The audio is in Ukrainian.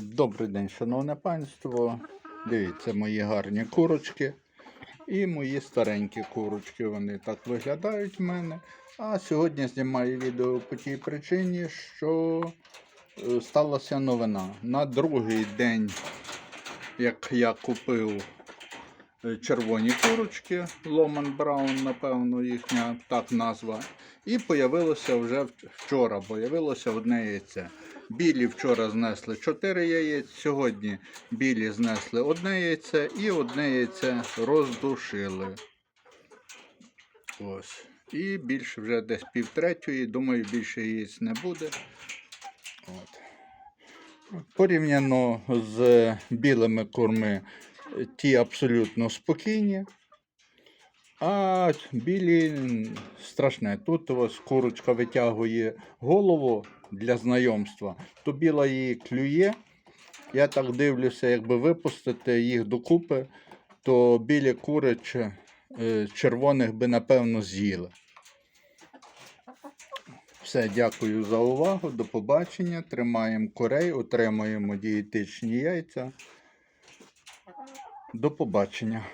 Добрий день, шановне панство. Дивіться, мої гарні курочки і мої старенькі курочки. Вони так виглядають в мене. А сьогодні знімаю відео по тій причині, що е, сталася новина. На другий день, як я купив е, червоні курочки, Ломан Браун, напевно, їхня так назва. І появилося вже вчора, появилося одне яйце. Білі вчора знесли 4 яєць, сьогодні білі знесли одне яйце і одне яйце роздушили. Ось. І більше вже десь півтретьої, думаю, більше яєць не буде. От. Порівняно з білими курми, е, ті абсолютно спокійні. А білі страшне. Тут ось курочка витягує голову для знайомства, то біла її клює. Я так дивлюся, якби випустити їх докупи, то білі кури е, червоних би напевно з'їли. Все, дякую за увагу. До побачення. Тримаємо курей, отримуємо дієтичні яйця. До побачення.